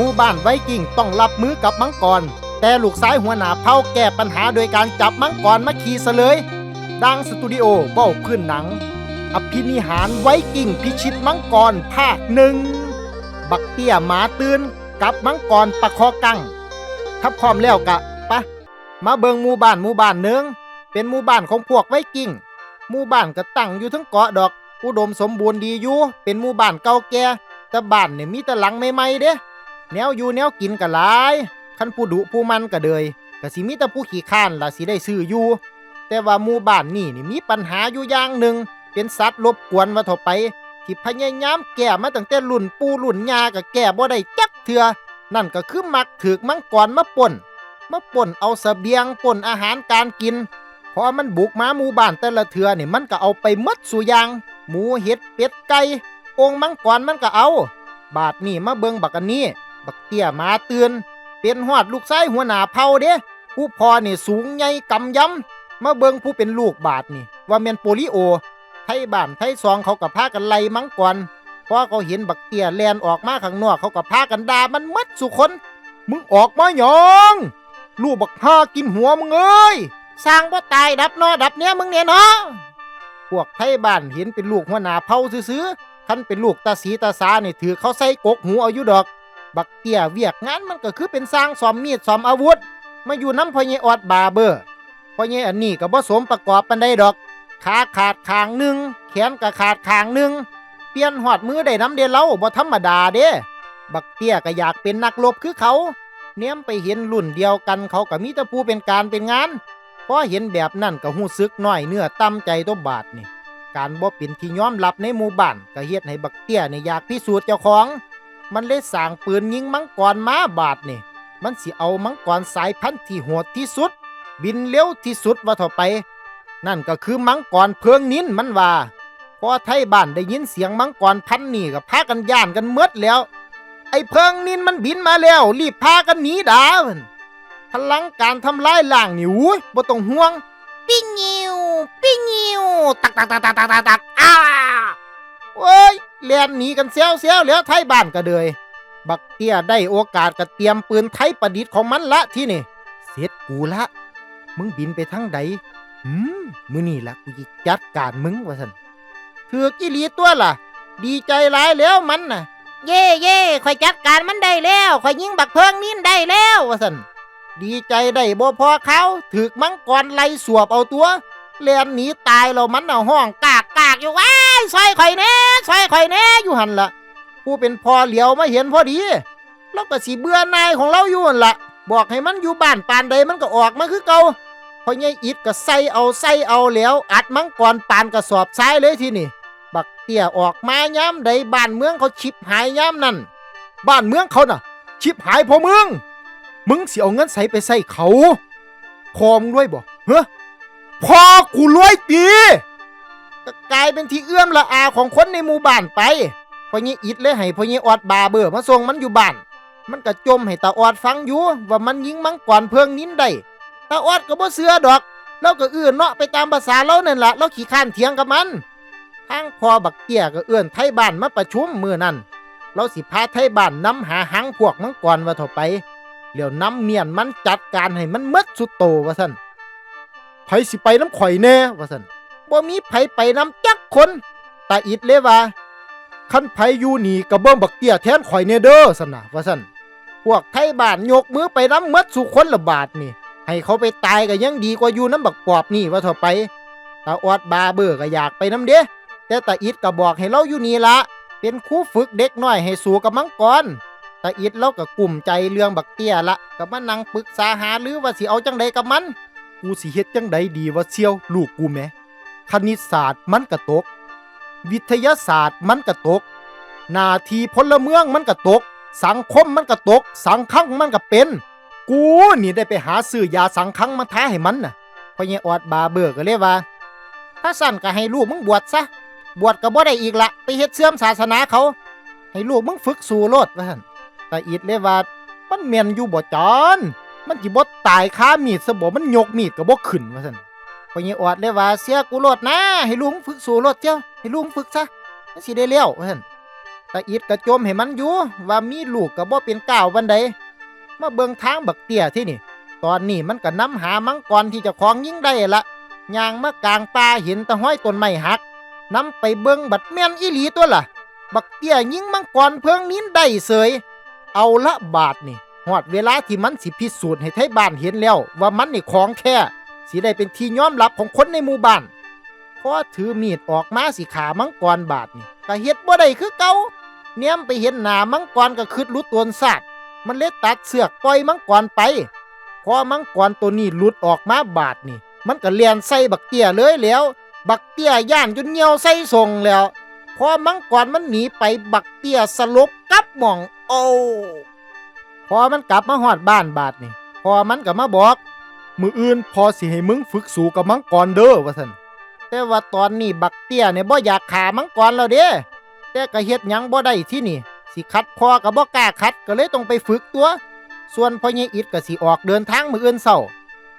มู่บ้านไวกิ้งต้องรับมือกับมังกร แต่ลูกสายหัวหน้าเผ่าแก้ปัญหาโดยการจับมังกรมาขี่เลย ดังสตูดิโอเบ้าพื้นหนัง อภินิหารไวกิ้งพิชิตมังกรภาคหนึ่ง บักเตี้ยหมาตื่นกับมังกรปะคอกังถ้าพร้อมแล้วกะปะ มาเบิงหมู่บ้านหมู่บ้านหนึ่งเป็นหมู่บ้านของพวกไวกิ้งหมู่บ้านก็ตั้งอยู่ทั้งเกาะดอก อุดมสมบูรณ์ดีอยู่เป็นหมู่บ้านเก่าแก่แต่บ้านเนี่ยมีแต่หลังใหม่ๆเด้ แนวอยู่แนวกินก็หลายคันผู้ดุผู้มันก็เดยก็สิมีแต่ผู้ขี้ข้านล่ะสิได้ซื้ออยู่ แต่ว่าหมู่บ้านนี่นี่มีปัญหาอยู่อย่างหนึ่งเป็นสัตว์รบกวนว่าเถาไปที่พยายามแก้มาตั้งแต่รุ่นปู่รุ่นย่าก็แก้บ่ได้จักเทื่อนั่นก็คือมักถือกมังกรมาป่นมาป่นเอาเสบียงป่นอาหารการกินพอมันบุกมาหมู่บ้านแต่ละเทือนี่มันก็เอาไปมดสู่ยาง หมูเห็ดเป็ดไก่องมังกรมันก็เอา บาดนี่มาเบิงบักอันนี้ บักเตี้ยมาเตือนเป็นหอดลูกชายหัวหน้าเผ่าเด้ผู้พอนี่สูงใหญ่กำยำมาเบิงผู้เป็นลูกบาดนี่ ว่าแม่นโปลิโอ ไทยบ้านไทยซองเขากับพากันไล่มังกรพอเขาเห็นบักเตี้ยแลนออกมาข้างนอกเขากับพากันด่ามันมัดสุคน มึงออกมาหยองลูกบักห้ากินหัวมึงเอ้ยสร้างบ่ตายดับนอดับเนี้ยมึงเนี่ยเนาะพวกไทยบ้านเห็นเป็นลูกหัวหน้าเผ่าซื้อๆคันเป็นลูกตาสีตาสานี่ถือเขาใส่กกหูเอาอยู่ดอก บักเตี้ยเวียกงานมันก็คือเป็นสร้างสอมมีดสอมอาวุธ มาอยู่น้ำพ่อใหญ่ออดบาเบอร์พ่อใหญ่อันนี้ก็บ่สมประกอบปันใดดอก ขาขาดขางหนึ่งแขนก็ขาดขางหนึ่งเปลี่ยนหอดมือได้น้ำเดเล่าบ่ธรรมดาเด้ บักเตี้ยก็อยากเป็นนักรบคือเขา เนี้ยมไปเห็นรุ่นเดียวกันเขาก็มีต่ผู้เป็นการเป็นงานพอเห็นแบบนั่นก็หูซึกน้อยเนื้อต่ำใจตัวบาดนี่ การบ่เป็นที่ยอมรับในหมู่บ้านก็เฮ็ดให้บักเตี้ยนี่อยากพิสูจน์เจ้าของ มันเลยสร้างปืนยิงมังกรม้าบาดนี่ มันสิเอามังกรสายพันธุ์ที่โหดที่สุด บินเร็วที่สุดว่าเท่าไป นั่นก็คือมังกรเพิงนินมันว่าพอไทยบ้านได้ยินเสียงมังกรพันธ์นี่ก็พากันย่านกันเมดแล้ว ไอ้เพิงนินมันบินมาแล้ว รีบพากันหนีดาเพิ่นพลังการทำลายล่างนี่อุ้ยบ่ต้องห่วง ปิ้งยิวปิ้งยิวตักตักตักตักตักตักตักอ้าโอ้ย เลียนหนีกันเสียวเสียวแล้วไทยบ้านก็เดยบักเตี้ยได้โอกาสก็เตรียมปืนไทยประดิษฐ์ของมันละที่นี่เสร็จกูละ มึงบินไปทางใดหืมมือนี่ละกูจะจัดการมึงว่าสันถือกิลีตัวล่ะ ดีใจหลายแล้วมันน่ะ เย่เย่ข่อยจัดการมันได้แล้วข่อยยิงบักเพิงนินได้แล้วว่าสันดีใจได้บ่พอเขาถึกมังกรไล่สวบเอาตัวเลียนหนีตายแล้วมันเอาห้องกากกาก อยู่ว้ายซอยข่อยแน่ซอยข่อยแน่อยู่หันละผู้เป็นพ่อเหลียวมาเห็นพอดีแล้วก็สิเบื่อนายของเราอยู่หันละบอกให้มันอยู่บ้านปานใดมันก็ออกมาคือเก่าพอใหญ่อิดก็ใส่เอาใส่เอาแล้วอัดมังกรปานกระสอบทรายเลยทีนี่บักเตี้ยออกมาย้ำใดบ้านเมืองเขาชิบหายย้ำนั่นบ้านเมืองเขาน่ะ ชิบหายพราะมึงมึงเสิเอาเงินใส่ไปใส่เขาพอมึงรวยบ่เฮ้อพอกูรวยตี ก็กลายเป็นที่เอื้อมละอาของคนในหมู่บ้านไปพอนี้อิดเลยให้พอนี้ออดบาเบอร์มาส่งมันอยู่บ้าน มันก็จมให้ตาออดฟังอยู่ว่ามันยิงมังกรเพิงนิ้นได้ตาออดก็บ่เสือดอกแล้วก็เอื้อนเนาะไปตามภาษาเรานั่นละเราขี้ข้านเถียงกับมันทางพอบักเตี้ยก็เอื้อนไทยบ้านมาประชุมมือนั่นเราสิพาไทยบ้านนำหาหังพวกมังกรว่าเถาไปเดี๋ยวนำเมียนมันจัดการให้มันหมดสุดโตว่าซั่นไผสิไปน้ำข่อยแน่ว่าซั่น บ่มีไผไปน้ำจักคนตาอิดเลยว่าคันไผอยู่นี่ก็เบิ่งบักเตี้ยแทนข่อยแน่เด้อซั่นน่ะว่าซั่นพวกไทยบ้านยกมือไปน้ำหมดสุคนละบาทนี่ ให้เขาไปตายก็ยังดีกว่าอยู่น้ำบักปอบนี่ว่าเถาไปตาออดบาเบอร์ก็อยากไปน้ำเด้แต่ตาอิดก็บอกให้เราอยู่นี่ละเป็นครูฝึกเด็กน้อยให้สู้กับมังกรตาอิดเราก็กลุ่มใจเรื่องบักเตี้ยละก็มานั่งปรึกษาหาหรือว่าสิเอาจังใดกับมัน กูสิเฮ็ดจังใดดีว่าเชียว ลูกกูแหม คณิตศาสตร์มันก็ตก วิทยาศาสตร์มันก็ตก นาทีพลเมืองมันก็ตก สังคมมันก็ตก สังขังมันก็เป็น กูนี่ได้ไปหาซื้อยาสังขังมาท้าให้มันน่ะพอเยออดบาเบิกก็เลยว่า ถ้าสั่นก็ให้ลูกมึงบวชซะ บวชก็บ่ได้อีกละไปเฮ็ดเสื่อมศาสนาเขา ให้ลูกมึงฝึกสู่โลดว่าซั่นแต่อิดเลยว่ามันแม่นอยู่บ่จอน มันสิบ่ตายคามีดซะบ่มันยกมีดก็บ่ขึ้นว่าซั่น พอเยออดเลยว่าเสียกูโลดนะ ให้ลูกมึงฝึกสู่โลดเจ้าให้ลูกมึงฝึกซะสิได้เลี้ยวว่าซั่นตาอิดกระจมให้มันอยู่ว่ามีลูกก็บ่เป็นก้าวบันไดมาเบิงทางบักเตี้ยที่นี่ ตอนนี้มันก็นำหามังกรที่จะของยิ่งได้ละย่างมากลางป่าเห็นตะห้อยต้นไม้หักนำไปเบิงบัดแม่นอีหลีตัวล่ะ บักเตี้ยยิงมังกรเพิงนิ้นได้เสย เอาละบาทนี่หอดเวลาที่มันสิพิสูจน์ให้ไทบ้านเห็นแล้ว ว่ามันนี่ของแค่ สิได้เป็นที่ยอมรับของคนในหมู่บ้านพอถือมีดออกมาสิขามังกรบาทนี่ก็เฮ็ดบ่ได้คือเก่าเนียมไปเห็นหน้ามังกรก็คืดรู้ตัวนซาดมันเลยตัดเสือกปล่อยมังกรไปพอมังกรตัวนี้หลุดออกมาบาดนี่ มันก็เลียนใส่บักเตี้ยเลยแล้ว บักเตี้ยย่านจนเหี่ยวใส่ทรงแล้วพอมังกรมันหนีไปบักเตี้ยสลบกลับหม่องโอ้พอมันกลับมาหอดบ้านบาดนี่พอมันก็มาบอก มืออื่นพอสิให้มึงฝึกสู้กับมังกรเด้อว่าซั่นแต่ว่าตอนนี้บักเตี้ยเนี่ยบ่อยากขามังกรแล้วเด้แต่ก็เฮ็ดหยังบ่ได้ที่นี่ สิคัดพอก็บ่กล้าคัดก็เลยต้องไปฝึกตัว ส่วนพ่อใหญ่อิดก็สิออกเดินทางมื้ออื่นเช้า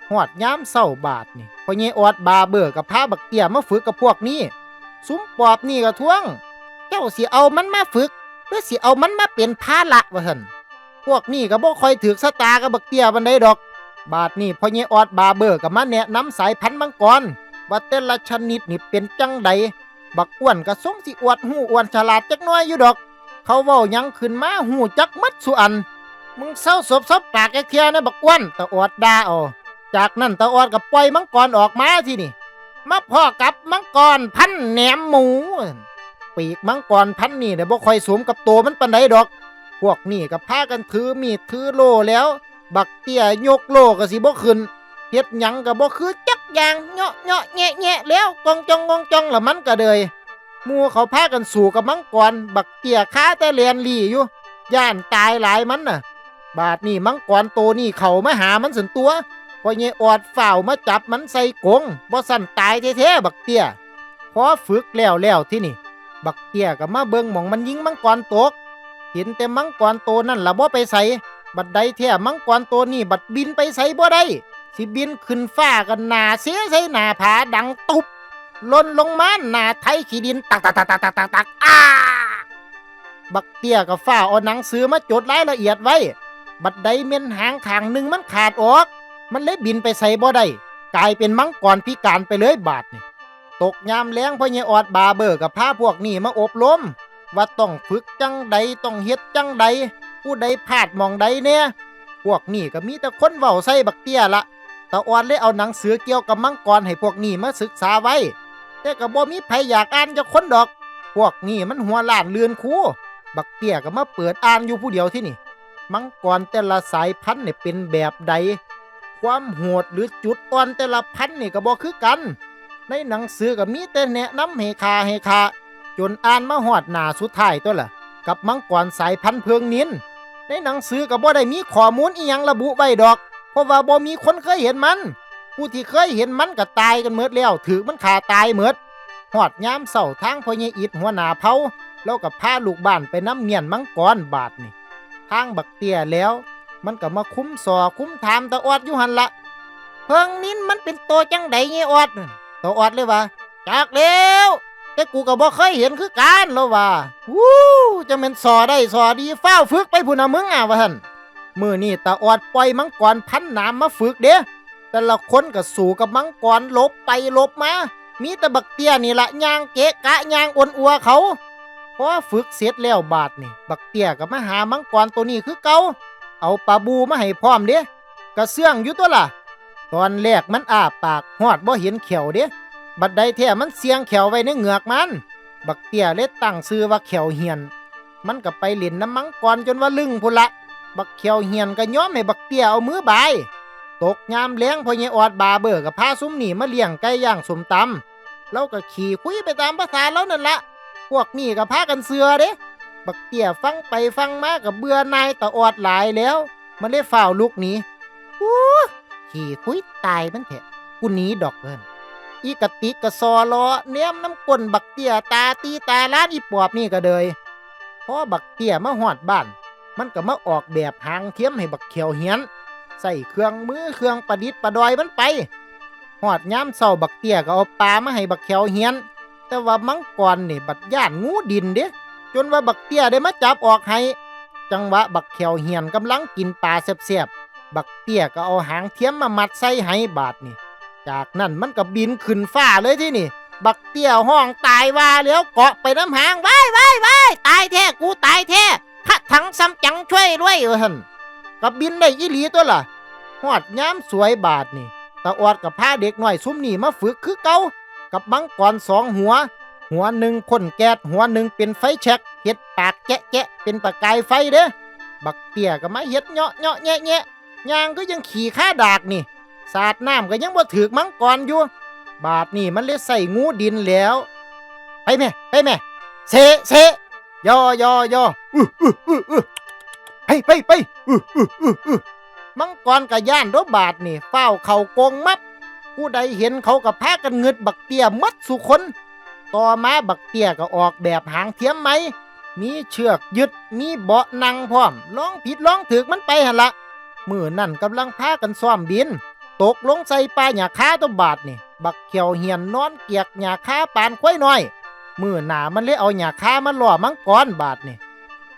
ฮอดยามเช้าบาดนี่พ่อใหญ่ออดบาเบอร์กับพาบักเตี้ยมาฝึกกับพวกนี้ซุ้มปอบนี่ก็ทวง เจ้าสิเอามันมาฝึกหรือสิเอามันมาเป็นภาระว่าซั่นพวกนี้ก็บ่ค่อยถือสตากับบักเตี้ยบันไดดอก บาดนี้พ่อใหญ่ออดบาเบอร์ก็มาแนะนำสายพันธุ์มังกร ว่าแต่ละชนิดนี่เป็นจังใด บักอ้วนก็ทรงสิอวดหูอ้วนฉลาดจักน้อยอยู่ดอก เขาเว้ายังขึ้นมาหูจักมัดสุอัน มึงเศร้าศพซบปากแกเทียนะบักอ้วนตะออดดาเอาจากนั้นตะออดก็ปล่อยมังกรออกมาที่นี่มาพ่อกับมังกรพันแหนมหมู ปีกมังกรพันนี่เนี่ยบ่ค่อยสวมกับตัวมันปานใดดอก พวกนี่ก็พากันถือมีดถือโลแล้ว บักเตี้ยยกโลก็สิบ่ขึ้นเฮ็ดหยังก็บ่คือจักอย่างเนาะเนาะแงะแงะแล้วกองจองกองจองละมันก็เลยหมู่เขาพากันสู่กับมังกรบักเตี้ยค้าแต่เลียนลี่อยู่ย่านตายหลายมันน่ะ บาดนี่มังกรโตนี่เขามาหามันสันตัวพอเยออดฝ่าวมาจับมันใส่กงบ่สั่นตายแท้ๆบักเตี้ยพอฝึกแล้วแล้วที่นี่ บักเตี้ยก็มาเบิ่งหมองมันยิงมังกรตกเห็นแต่มังกรโตนั่นละบ่ไปใส่ บัดใดแท้มังกรโตนี่บัดบินไปใส่บ่ได้สิบินขึ้นฟ้ากันหนาเสียใส่หนาผาดังตุบล่นลงมาหนาไทยขี้ดินตักตักตักตักตักตักตักอ้าบักเตี้ยกับฝ้าเอาหนังสือมาจดรายละเอียดไว้ บัดใดเม่นหางขางหนึ่งมันขาดออก มันเลยบินไปใส่บ่ได้กลายเป็นมังกรพิการไปเลยบาดนี่ตกยามแล้งพ่อเยออดบาเบอร์กับพาพวกนี่มาอบรมว่าต้องฝึกจังใดต้องเฮ็ดจังใด ผู้ใดพลาดมองใดเนี่ยพวกนี่ก็มีแต่คนเว้าใส่บักเตี้ยละตาออดเลยเอาหนังสือเกี่ยวกับมังกรให้พวกนี่มาศึกษาไว้ แต่ก็บ่มีใครอยากอ่านจะคนดอก พวกนี่มันหัวล้านเลือนคูบักเตี้ยก็มาเปิดอ่านอยู่ผู้เดียวที่นี่ มังกรแต่ละสายพันธุ์เนี่ยเป็นแบบใด ความโหดหรือจุดอ่อนแต่ละพันธุ์นี่ก็บอกคือกัน ในหนังสือก็มีแต่แนะนำให้คาให้คาจนอ่านมาหอดหนาสุดท้ายตัวล่ะ กับมังกรสายพันธุ์เพิงนิน ในหนังสือก็บ่ได้มีข้อมูลอีหยังระบุไว้ดอก เพราะว่าบ่มีคนเคยเห็นมัน ผู้ที่เคยเห็นมันก็ตายกันเมิดแล้ว ถือมันขาตายเมิดหอดยามเสาทางพญอิดหัวหน้าเผาแล้วก็พาลูกบ้านไปน้ำเมียนมังกรบาทนี่ทางบักเตี้ยแล้ว มันก็มาคุ้มสอคุ้มถามตาออดอยู่หันละเพิงนินมันเป็นตัวจังใดเงี้ยออดตาออดเลยว่าจากแล้ว แต่กูก็บ่เคยเห็นคือการแล้วว่าวู้จะเป็นสอได้สอดีเฝ้าฝึกไปพุ่นนะมึงอะว่าท่านมือนี่ตาออดปล่อยมังกรพันน้ำมาฝึกเด้แต่ละคนก็สู่กับมังกรลบไปลบมา มีแต่บักเตี้ยนี่ละย่างเกะกะย่างอ้วนอัวเขาพอฝึกเสร็จแล้วบาดนี่ บักเตี้ยก็มาหามังกรตัวนี้คือเกาเอาปลาบูมาให้พร้อมเด้กระเสื่องอยู่ตัวล่ะ ตอนแรกมันอ้าปากหอดบ่เห็นเขียวเด้ บัดใดแท้มันเสียงเขียวไว้ในเหงือกมัน บักเตี้ยเลยตั้งชื่อว่าเขียวเหียน มันก็ไปเล่นน้ำมังกรจนว่าลึงพุ่นละ บักเขียวเหียนก็ย้อมให้บักเตี้ยเอามือบาย ตกยามเลี้ยงพอใหญ่ออดบาเบอร์กับพาซุ้มหนีมาเลี้ยงไก่ย่างสมตำแล้วก็ขี่คุยไปตามภาษาแล้วนั่นละพวกนี่ก็พากันเสือเด้ บักเตี้ยฟังไปฟังมากับเบื่อนายตะออดหลายแล้ว มันเลยฝ่าลุกนี้อู้ขี่คุยตายมันเถอะกูหนีดอกเพิ่น อีกะติกกะซอลอเนียมน้ำก้นบักเตี้ยตาตีตาล้านอีปอบนี่ก็เลยพอบักเตี้ยมาหอดบ้าน มันก็มาออกแบบหางเทียมให้บักเขียวเหียน ใส่เครื่องมือเครื่องประดิษฐ์ประดอยมันไปหอดย้ำเศร้าบักเตี้ยก็เอาปลามาให้บักเขียวเหียน แต่ว่ามังกรนี่บัดย่านงูดินเด้จนว่าบักเตี้ยได้มาจับออกให้ จังหวะบักแขวเหียนกำลังกินปลาเสียบๆบักเตี้ยก็เอาหางเทียมมามัดใส่ให้บาดนี่ จากนั้นมันก็บินขึ้นฟ้าเลยที่นี่ บักเตี้ยห้องตายว่าแล้วเกาะไปน้ำหางว้ายว้ายว้ายตายแท้กูตายแท้พระถังซ้ำจังช่วยด้วยเออหันก็บินได้อีหลีตัวล่ะหอดย้ำสวยบาดนี่ตาออดกับพาเด็กหน่อยซุ้มนี่มาฝึกคือเก่ากับมังกรสองหัว หัวหนึ่งพ่นแก๊สหัวหนึ่งเป็นไฟแช็กเฮ็ดปากแจ๊ะแจ๊ะเป็นประกายไฟเด้อบักเตี้ยก็มาเฮ็ดเนาะเนาะแงะแงะยางก็ยังขี่ข้าดากนี่ สาดน้ำก็ยังบ่ถือกมังกรอยู่ บาดนี่มันเลยใส่งูดินแล้วไปแม่ไปแม่เซเซยอยอยออื้ออื้ออื้ออื้อไปไปไปมังกรกับย่านรบบาดนี่เฝ้าเข่ากงมับ ผู้ใดเห็นเขากับพากันเงึดบักเตี้ยมัดสุคน ต่อมาบักเตี้ยก็ออกแบบหางเทียมไหม มีเชือกยึด มีเบาะนั่งพร้อมลองผิดลองถือมันไปหันละมือนั่นกำลังพากันซ้อมบิน ตกลงใส่ปลาหยาคาตัวบาดนี่ บักเขียวเหียนนอนเกียกหยาคาปานควายน้อยมือหนามันเลยเอาหยาคามาล่อมังกรบาดนี่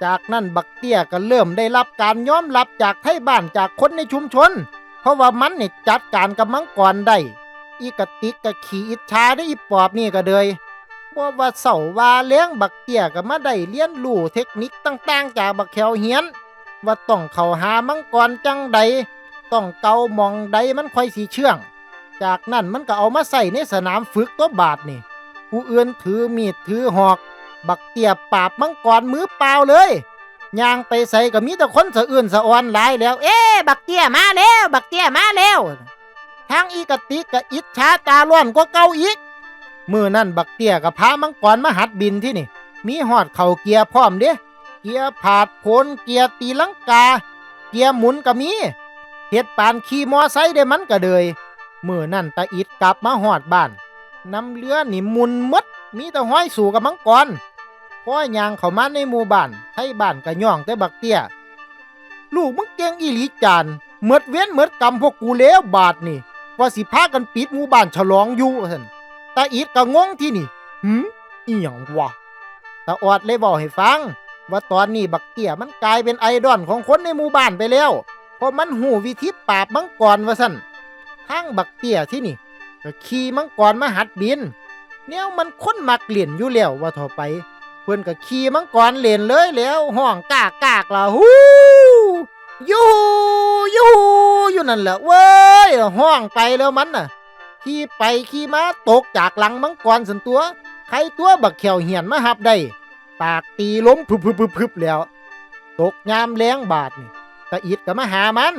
จากนั้นบักเตี้ยก็เริ่มได้รับการยอมรับจากไทบ้านจากคนในชุมชน เพราะว่ามันนี่จัดการกับมังกรได้อีกติกกะขี่อิจฉาได้อีปอบนี่ก็เลยว่าว่าเสาว่าเลี้ยงบักเตี้ยก็มาได้เรียนรู้เทคนิคต่างๆ จากบักแขวเหียน ว่าต้องเข้าหามังกรจังใด ต้องเกามองใดมันค่อยสีเชื่อง จากนั้นมันก็เอามาใส่ในสนามฝึกตัวบาดนี่ผู้อื่นถือมีดถือหอก บักเตียบปราบมังกรมือเปล่าเลยย่างไปใส่ก็มีแต่คนสะอื่นสะออนหลายแล้ว เอ๊บักเตียมาแล้ว บักเตียมาแล้วทางอีกติกกะอิจฉาตาล้วนกว่าเก่าอีกมือนั่นบักเตียกับพามังกรมาหัดบินที่นี่ มีหอดเข่าเกียร์พร้อมเด้เกียร์ผาดโผนเกียร์ตีลังกา เกียร์หมุนก็มี เฮ็ดปานขี่มอไซค์ได้มันก็เลยมือนั่นตาอิดกลับมาหอดบ้านนำเรือนี่มุนมดมีแต่ห้อยสู่กับมังกรพ่อยางเข้ามาในหมู่บ้านให้บ้านก็ย่องแต่บักเตี้ย ลูกมึงเก่งอีหลีจานเมิดเว้นเมิดกรรมพวกกูแล้วบาทนี่ว่าสิพากันปิดหมู่บ้านฉลองอยู่ท่นตาอิดก็งงที่นี่หืมอีหยังวะตาออดเลยบอกให้ฟัง ว่าตอนนี้บักเตี้ยมันกลายเป็นไอดอลของคนในหมู่บ้านไปแล้ว เพราะมันหูวิธีปราบมังกรว่าสั่นทางบักเตี้ยที่นี่ก็ขี่มังกรมาหัดบินเนี่ยมันค้นมักเล่นอยู่แล้วว่าต่อไป เพื่อนก็ขี่มังกรเล่นเลยแล้วห้องกากกากละฮู้ยูยูอยู่นั่นแหละเว้ยห้องไปแล้วมันน่ะขี่ไปขี่มาตกจากหลังมังกรสันตัวใครตัวบักเขียวเหียนมาหับได้ ปากตีล้มพึบพึบพึบแล้ว ตกยามแล้งบาดนี่ ตะอิดก็มาหามัน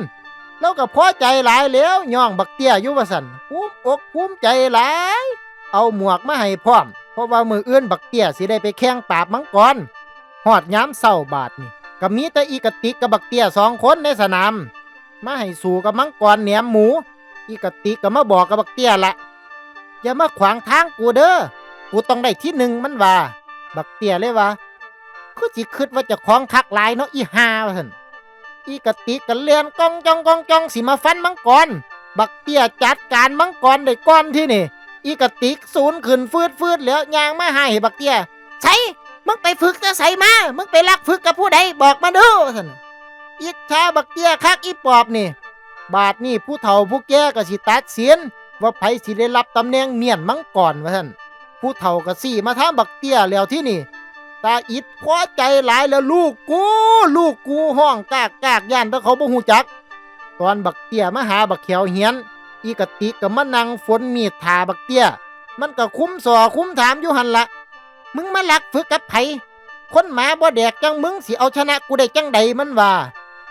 แล้วก็พอใจหลายแล้วย่องบักเตี้ยอยู่ว่าสันภูมิอกภูมิใจหลาย เอาหมวกมาให้พร้อม เพราะว่ามืออื่นบักเตี้ยสิได้ไปแข่งปราบมังกรหอดย้ำเศร้าบาดนี่ก็มีต่อีกติกกับบักเตี้ยสองคนในสนาม มาให้สู่กับมังกรแหนียมหมู อีกติกก็มาบอกกับบักเตี้ยละอย่ามาขวางทางกูเด้อกูต้องได้ที่หนึ่งมันว่า บักเตี้ยเลยว่าคือสิคิดว่าจะคล้องคักลายเนาะอีห่าว่าซั่น อีกติกกันเลียนกองจองกองจองสิมาฟันมังกร บักเตี้ยจัดการมังกรได้ก้อนที่นี่ อีกติกศูนย์ขึ้นฟืดฟืดแล้วยางมาให้บักเตี้ยใช่มึงไปฝึกจะใส่มา มึงไปลักฝึกกับผู้ใดบอกมาดูท่านอิจฉาบักเตี้ยคักอีปอบนี่ บาทนี่ผู้เฒ่าผู้แก่ก็สิตัดเสียนว่าไผสิได้รับตำแหน่งเมียนมังกรว่าท่านผู้เฒ่าก็สี่มาถามบักเตี้ยแล้วที่นี่ ตาอิดพอใจหลายแล้วลูกกู ลูกกูห้องกากกากย่านถ้าเขาบ่ฮู้จัก ตอนบักเตี้ยมาหาบักเขียวเหียน อีกะติกก็มานั่งฝนมีดทาบักเตี้ย มันก็คุ้มสอคุ้มถามอยู่หันละ มึงมาลักฝึกกับไผคนหมาบ่แดกจังมึงสิเอาชนะกูได้จังใดมันว่า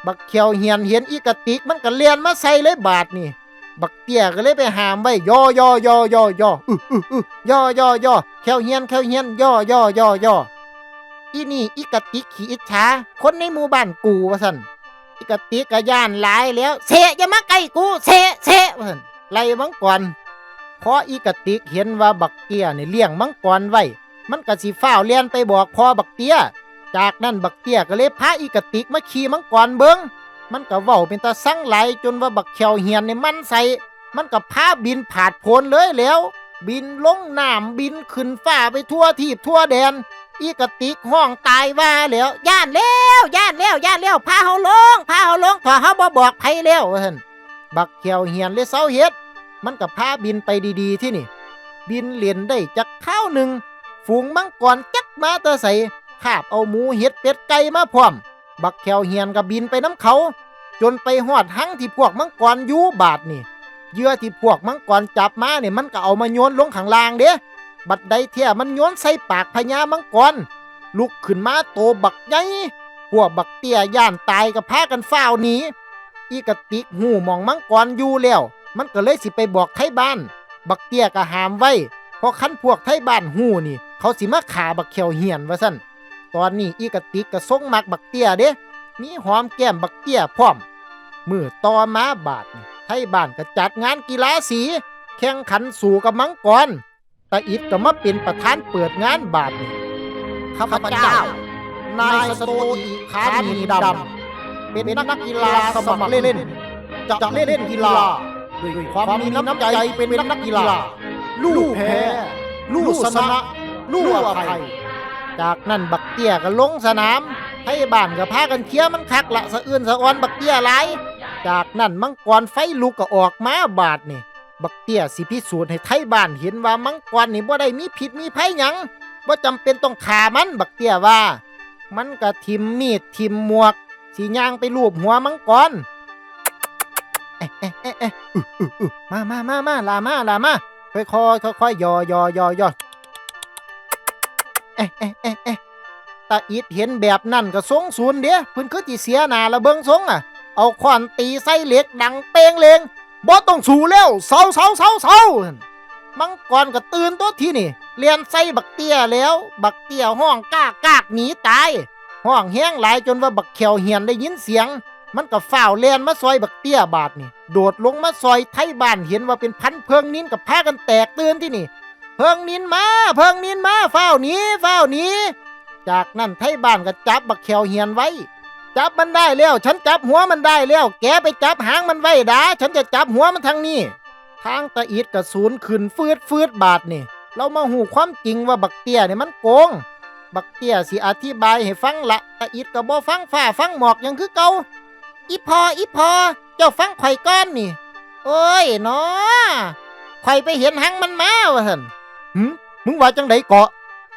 บักเขียวเหียนเห็นอีกะติกมันก็เลียนมาใส่เลยบาดนี่ บักเตี้ยก็เลยไปหามไว้ย่อย่อย่อย่อย่ออืออืออือย่อย่อย่อเขียวเหียนเขียวเหียนย่อย่อย่อย่อ อีนี่อีกะติกขี่อิจฉาคนในหมู่บ้านกูว่าสันอีกะติกกะย่านหลายแล้ว เสะอย่ามาใกล้กู เสะเสะว่าสันไล่มังกรพออีกะติกเห็นว่าบักเตี้ยนี่เลี้ยงมังกรไว้ มันก็สิฟ้าวเลียนไปบอกพ่อบักเตี้ย จากนั้นบักเตี้ยก็เลยพาอีกะติกมาขี่มังกรเบิงมันก็เว้าเป็นตาสั่งไหลจนว่าบักเขียวเหียนในมันใส่ มันก็พาบินผาดโผนเลยแล้ว บินลงน้ำบินขึ้นฟ้าไปทั่วทีบทั่วแดน อีกระติกห้องตายว่าแล้วย่านแล้วย่านแล้วย่านแล้วพาเฮาลงพาเฮาลงถอเฮาบ่บอกไผแล้วว่าซั่นบักเขียวเหียนเลยเซาเฮ็ด มันก็พาบินไปดีๆที่นี่ บินเลียนได้จักข้าวหนึ่งฝูงมังกรจักมาตะใสคาบเอาหมูเห็ดเป็ดไก่มาพร้อม บักแควเฮียนก็บินไปน้ำเขา จนไปหอดหังที่พวกมังกรอยู่บาดนี่เยื่อที่พวกมังกรจับมาเนี่ยมันก็เอามาโยนลงข้างล่างเด้ บัดใดเที่ยมันโยนใส่ปากพญามังกร ลุกขึ้นมาโตบักใหญ่พวกบักเตี้ยย่านตายก็พากันฝ้าวหนีอีกติกหูมองมังกรอยู่แล้ว มันก็เลยสิไปบอกไทบ้าน บักเตี้ยก็หามไว้เพราะคันพวกไทบ้านหูนี่ เขาสิมาขาบักเขียวเหียนว่าซั่นตอนนี้อีกติกก็ส่งมักบักเตี้ยเด้มีหอมแก้มบักเตี้ยพร้อมมือต่อมาบาทนี่ไทบ้านก็จัดงานกีฬาสี แข่งขันสู่กับมังกร ตาอิดก็มาเป็นประธานเปิดงานบาทนี่ข้าพเจ้า นายสโตอีคานีดำเป็นนักกีฬาสมัครเล่นจะเล่นกีฬาด้วยความมีน้ำใจเป็นนักกีฬา ลู่แพ้ลู่ชนะลู่อภัยจากนั้นบักเตี้ยก็ลงสนามให้บ้านก็พากันเคลียมันคักละสะอื่นสะอ้อนบักเตี้ยหลายจากนั้นมังกรไฟลุกก็ออกมาบาดนี่ บักเตี้ยสิพิสูจน์ให้ไทยบ้านเห็นว่ามังกรนี่บ่ได้มีผิดมีภัยหยังบ่จำเป็นต้องฆ่ามันบักเตี้ยว่า มันก็ทิมมีดทิมหมวกสีย่างไปลูบหัวมังกรเอ๊ะเอ๊ะเอ๊ะเอ๊ะอึอึอึมามามามาลามาลามาค่อยค่อยค่อยๆยอยอยอยอเอ๊ะเอ๊ะเอ๊ะเอ๊ะตาอิดเห็นแบบนั่นก็สงสูนเดียเพิ่นคือจิเสียหนาละเบิงสงอะ เอาขวานตีใส่เหล็กดังเป้งเลง บ่ต้องสู้แล้วเศร้าเศร้าเศร้าเศร้ามังกรก็ตื่นตัวทีนี่เลียนใส่บักเตี้ยแล้ว บักเตี้ยห้องกากากหนีตายห้องแห้งหลายจนว่าบักเขียวเหียนได้ยินเสียง มันก็ฝ้าวแลนมาซอยบักเตี้ยบาดนี่โดดลงมาซอยไทยบ้านเห็นว่าเป็นพันเพิงนินกับพากันแตกตื่นที่นี่เพิงนินมาเพิงนินมาฝ้าวหนี้ฝ้าวหนี้ จากนั้นไทยบ้านก็จับบักเขียวเหียนไว้ จับมันได้แล้ว ฉันจับหัวมันได้แล้ว แกไปจับหางมันไว้ดาฉันจะจับหัวมันทางนี้ ทางตะอิดกระสูนขึ้นฟืดฟืดบาดนี่ เรามาหูความจริงว่าบักเตี้ยเนี่ยมันโกง บักเตี้ยสิอธิบายให้ฟังละตะอิดก็บ่ฟังฝ่าฟังหมอกยังคือเก่าอีพออีพอ เจ้าฟังไข่ก้อนนี่ โอ้ยเนาะข่ไปเห็นหังมันมาว่าท่นหืมมึงว่าจังไดเกาะ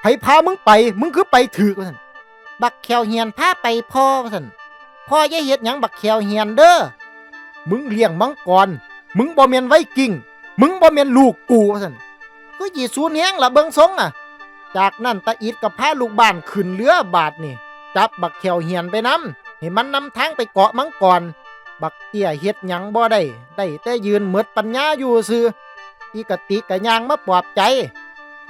ไผพามึงไป มึงคือไปถือกว่าท่น บักแขวเฮียนพาไปพ่อว่าท่นพ่ออย่าเฮ็ดหยังบักแขวเฮียนเด้อ มึงเลี้ยงมังกร มึงบ่แม่นไว้กิ่งมึงบ่แม่นลูกกูว่าท่นก็ยีสูนแฮงละเบิงทรงอะ จากนั้นตาอิดกับพาลูกบ้านขึ้นเรือบาดนี่ จับบักแขวเฮียนไปนำให้มันนำทางไปเกาะมังกร บักเตี้ยเฮ็ดหยังบ่ได้ ได้แต่ยืนหมดปัญญาอยู่ซื่ออีกะติกกะยางมาปลอบใจ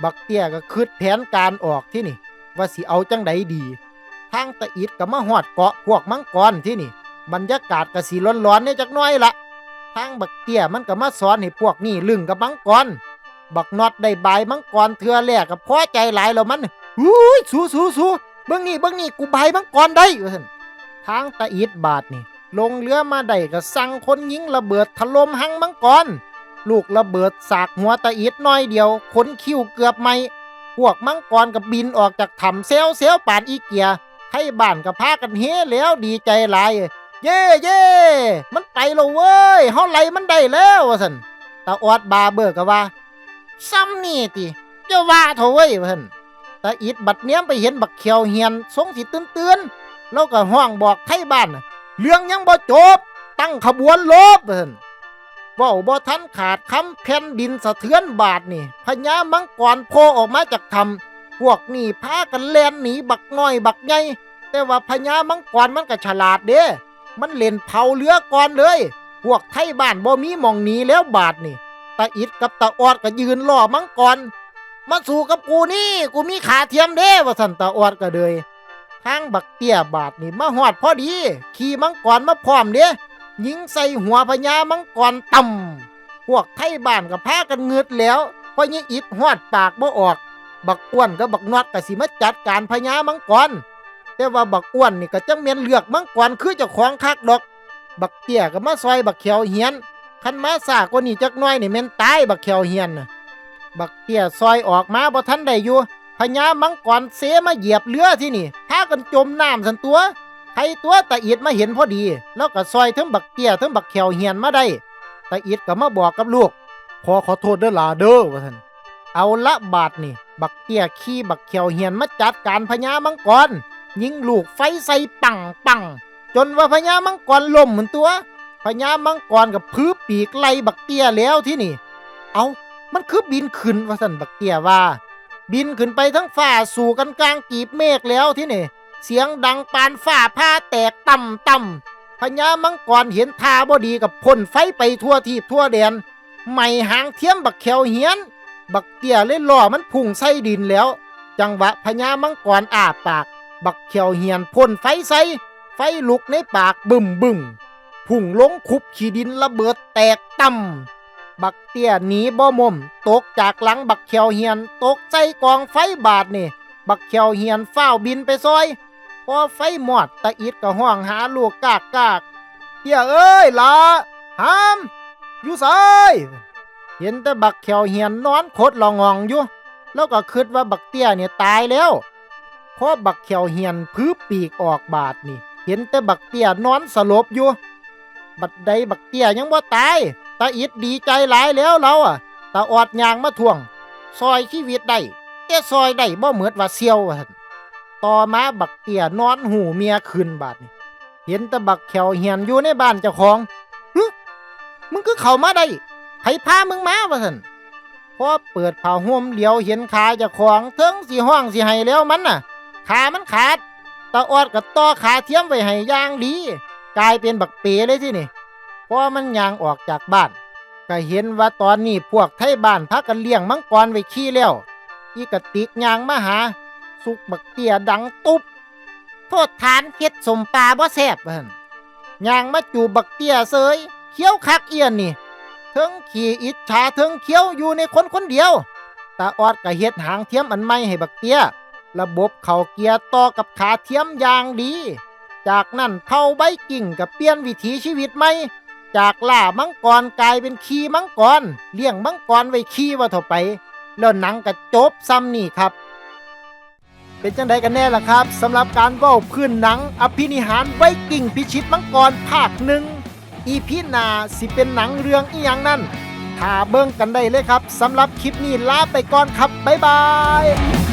บักเตี้ยก็คิดแผนการออกที่นี่ ว่าสิเอาจังใดดี ทางตะอิดก็มาหอดเกาะพวกมังกรที่นี่ บรรยากาศก็สิร้อนๆเนี่ยจักหน้อยละทางบักเตี้ยมันก็มาสอนให้พวกนี่ลึงกับมังกร บักน็อตได้บายมังกรเทือแรกก็พอใจหลายแล้วมันอุ้ยสู้สู้สู้เบิ่งนี่เบิ่งนี่กูบายมังกรได้ว่าซั่นทางตะอิดบาทนี่ ลงเรือมาได้ก็สั่งคนยิงระเบิดถล่มหังมังกร ลูกระเบิดสากหัวตะอิดน้อยเดียวขนคิ้วเกือบไหมพวกมังกรกับบินออกจากถ้ำเซลเซลป่านอีเกีย ให้บ้านกับพากันเฮแล้วดีใจหลาย เย่เย่มันไปแล้วเว้ยเฮาไล่มันได้แล้วว่าซั่นตาออดบาเบิกก็ว่า ซ้ำนี่ติเจ้าว่าเถอะเว้ยว่าซั่นตาอิดบัดเนี้ยมไปเห็นบักเขียวเฮียนทรงสิตื่นๆแล้วก็ห้องบอกไทบ้านเรื่องยังบ่จบ ตั้งขบวนลบเพิ่นเว้าบ่ทันขาดคำแผ่นดินสะเทือนบาดนี่พญามังกรโผล่ออกมาจากถ้ำ พวกนี่พากันแล่นหนีบักน้อยบักใหญ่แต่ว่าพญามังกรมันก็ฉลาดเด้ มันเล่นเผาเรือก่อนเลย พวกไทบ้านบ่มีมองหนีแล้วบาดนี่ตาอิดกับตาออดก็ยืนล่อมังกรมาสู้กับกูนี่กูมีขาเทียมเด้ว่าสันตาออดก็เลยทางบักเตี้ยบาทนี่มาหอดพอดี ขี่มังกรมาพร้อมเด้ยิงใส่หัวพญามังกรต่ำพวกไทยบ้านก็พากันเงืดแล้วพราะยี่อิดหอดปากบ่ออก บักอ้วนกับบักนอดก็สิมาจัดการพญามังกรแต่ว่าบักอ้วนนี่ก็จังเมียนเลือกมังกรคือเจ้าของคักดอก บักเตี้ยก็มาซอยบักเขียวเหียนคันมาซากว่านี่จักหน้อยนี่แม่นตายบักเขียวเหียนน่ะบักเตี้ยซอยออกมาบ่ทันได้อยู่พญามังกรเสมาเหยียบเรือที่นี่พากันจมน้ำสันตัวใครตัวตาอิดมาเห็นพอดี แล้วก็ซอยทั้งบักเตี้ยทั้งบักแขวเหียนมาได้ตาอิดก็มาบอกกับลูกพอขอโทษเด้อหลาเด้อว่าท่าน เอาละบาทนี่ บักเตี้ยขี้บักแขวเหียนมาจัดการพญามังกร ยิงลูกไฟใส่ปังปังจนว่าพญามังกรล่มเหมือนตัวพญามังกรกับพื้ปีกไล่บักเตี้ยแล้วที่นี่ เอามันคือบินขึ้นว่าสันบักเตี้ยว่า บินขึ้นไปทั้งฟ้าสู่กันกลางกีบเมฆแล้วที่นี่ เสียงดังปานฟ้าผ้าแตกต่ำต่ำพญามังกรเห็นทาบ่ดีกับพ่นไฟไปทั่วทีบทั่วแดน ไม่หางเทียมบักแขวเหียน บักเตี้ยเลยล่อมันพุ่งใส่ดินแล้ว จังหวะพญามังกรอาปาก บักเขียวเหียนพ่นไฟใส่ไฟลุกในปากบึมบึมพุ่งลงคุบขี้ดินระเบิดแตกต่ำบักเตี้ยหนีบ่มม ตกจากหลังบักเขียวเหียนตกใจกองไฟบาดนี่ บักเขียวเหียนเฝ้าบินไปซอย พอไฟหมอดตะอิดก็ห้องหาลูกกากกากเตี้ยเอ้ยล่ะหาม อยู่ไส เห็นแต่บักเขียวเหียนนอนโคตรลององอยู่ แล้วก็คิดว่าบักเตี้ยเนี่ยตายแล้วพอบักเขียวเหียนพื้ปีกออกบาดนี่ เห็นแต่บักเตี้ยนอนสลบอยู่ บัดใดบักเตี้ยยังว่าตายตาอิดดีใจหลายแล้วเราอะตาออดยางมาทวง ซอยชีวิตได้แต่ซอยได้บ่เหมือดว่าเซียวว่าซั่นต่อมาบักเตี้ยนอนหูเมียคืนบาดนี่เห็นแต่บักเขียวเหียนอยู่ในบ้านเจ้าของฮึมึงคือเข้ามาได้ ไผพามึงมาว่าซั่นพอเปิดผ้าห่มเหลียวเห็นขาเจ้าของเทิงสีห้องสีให้แล้วมันน่ะ ขามันขาดตาออดกับต่อขาเทียมไว้ให้ย่างดีกลายเป็นบักเปเลยที่นี่พอมันยางออกจากบ้าน ก็เห็นว่าตอนนี้พวกไทยบ้านพักกันเลี้ยงมังกรไว้ขี้แล้ว อีกระติกยางมาหา สุกบักเตียดังตุ๊บโทษฐานเฮ็ดสมปลาบ่แซ่บว่าหั่นยางมาจูบบักเตียเสยเคี้ยวคักเอียนนี่ เทิงขี่อิจฉาเทิงเคี้ยวอยู่ในคนคนเดียว ตาออดก็เฮ็ดหางเทียมอันใหม่ให้บักเตี้ย ระบบเข่าเกียร์ต่อกับขาเทียมอย่างดี จากนั้นเท่าใบกิ่งกับเปลี่ยนวิถีชีวิตใหม่ จากล่ามังกรกลายเป็นขี่มังกร เลี้ยงมังกรไว้ขี่ว่าเท่าไป แล้วหนังก็จบซ้ำนี่ครับเป็นจังไดกันแน่ล่ะครับสำหรับการว้าพื้นหนัง อภินิหารไวกิ่งพิชิตมังกรภาคหนึ่ง อีพีหนาสิเป็นหนังเรื่องอีหยังนั่นถ้าเบิ่งกันได้เลยครับสำหรับคลิปนี้ลาไปก่อนครับบ๊ายบาย